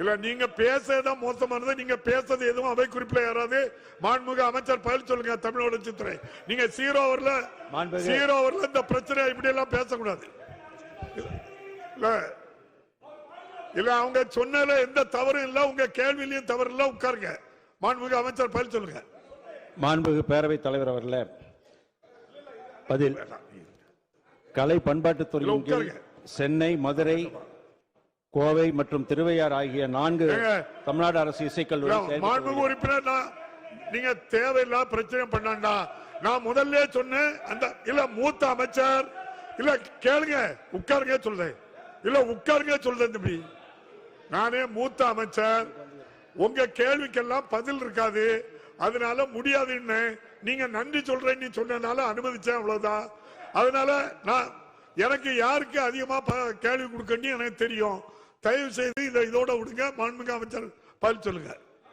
இல்ல நீங்க பேசுறதுதான் மோசமானது. நீங்க பேசுறது எதுவும் அவை குறிப்பில் யாராவது மாண்புமிகு அமைச்சர் பதில் சொல்லுங்க தமிழ் வளர்ச்சித்துறை நீங்க ஜீரோ ஓவர்ல ஜீரோ ஓவர்ல இந்த பிரச்சனை இப்படி எல்லாம் பேசக்கூடாது. இல்ல இல்ல அவங்க சொன்னதுல எந்த தவறும் இல்ல உங்க கேள்வியிலையும் தவறு இல்ல உட்காருங்க. மாண்புமிகு அமைச்சர் பதில் சொல்லுங்க. மாண்புமிகு பேரவைத் தலைவர் அவர்களே பதில். கலை உட்காருங்க. சென்னை மதுரை கோவை மற்றும் திருவையார் ஆகிய நான்கு. தமிழ்நாடு அரசு இசைக்கல்லூரி உறுப்பினர் நீங்க தேவையில்லா பிரச்சனை பண்ணாண்டா. நான் முதல்ல சொன்னேன் அந்த இல்ல மூத்த அமைச்சர் இல்ல கேளுங்க உட்காருங்க சொல்றேன். இல்ல உட்காருங்க சொல்றேன் தம்பி. நானே மூத்த அமைச்சர். உங்க கேள்விக்கெல்லாம் பதில் இருக்காது. அதனால முடியாதுன்னு நீங்க நன்றி சொல்றேன்னு சொன்னதுனால அனுமதிச்சேன் அவ்வளவுதான். அதனால நான் எனக்கு யாருக்கு அதிகமா கேள்வி கொடுக்கணும்னு எனக்கு தெரியும். தயவு செய்து இதை இதோட விடுங்க. மாண்புமிகு அமைச்சர் பதில் சொல்லுங்க.